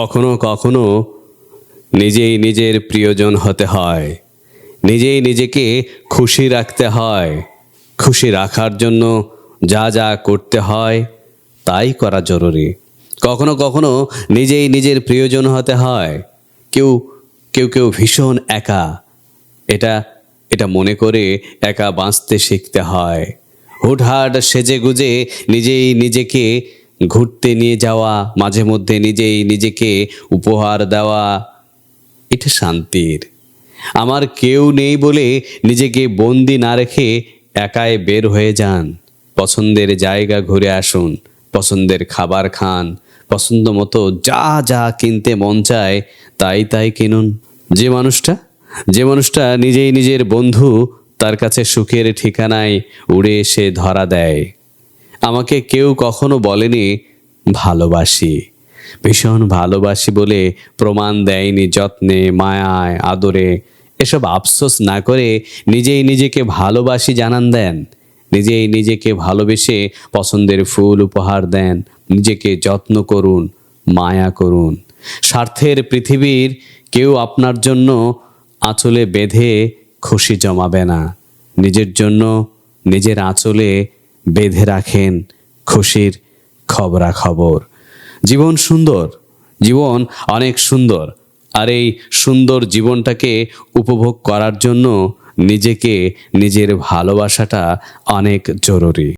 কখনো কখনো নিজেই নিজের প্রিয়জন হতে হয়। নিজেই নিজেকে খুশি রাখতে হয়। খুশি রাখার জন্য যা যা করতে হয়, তাই করা জরুরি। কখনো কখনো নিজেই নিজের প্রিয়জন হতে হয়। কেউ কেউ কেউ ভীষণ একা। এটা এটা মনে করে একা বাঁচতে শিখতে হয়। হুটহাট সেজে গুজে নিজেই নিজেকে ঘুরতে নিয়ে যাওয়া, মাঝে মধ্যে নিজেই নিজেকে উপহার দেওয়া, এটা শান্তির। আমার কেউ নেই বলে নিজেকে বন্দি না রেখে একাই বের হয়ে যান। পছন্দের জায়গা ঘুরে আসুন, পছন্দের খাবার খান, পছন্দ মতো যা যা কিনতে মন চায় তাই তাই কিনুন। যে মানুষটা যে মানুষটা নিজেই নিজের বন্ধু, তার কাছে সুখের ঠিকানায় উড়ে এসে ধরা দেয়। আমাকে কেউ কখনো বলেনি, ভালোবাসি। ভীষণ ভালোবাসি বলে প্রমাণ দেয়নি যত্নে, মায়ায়, আদরে। এসব আফসোস না করে নিজেই নিজেকে ভালোবাসি জানান দেন। নিজেই নিজেকে ভালোবেসে পছন্দের ফুল উপহার দেন। নিজেকে যত্ন করুন, মায়া করুন। স্বার্থের পৃথিবীর কেউ আপনার জন্য আঁচলে বেঁধে খুশি জমাবে না। নিজের জন্য, নিজের আঁচলে বেঁধে রাখেন খুশির খবরাখবর। জীবন সুন্দর, জীবন অনেক সুন্দর। আর এই সুন্দর জীবনটাকে উপভোগ করার জন্য নিজেকে নিজের ভালোবাসাটা অনেক জরুরি।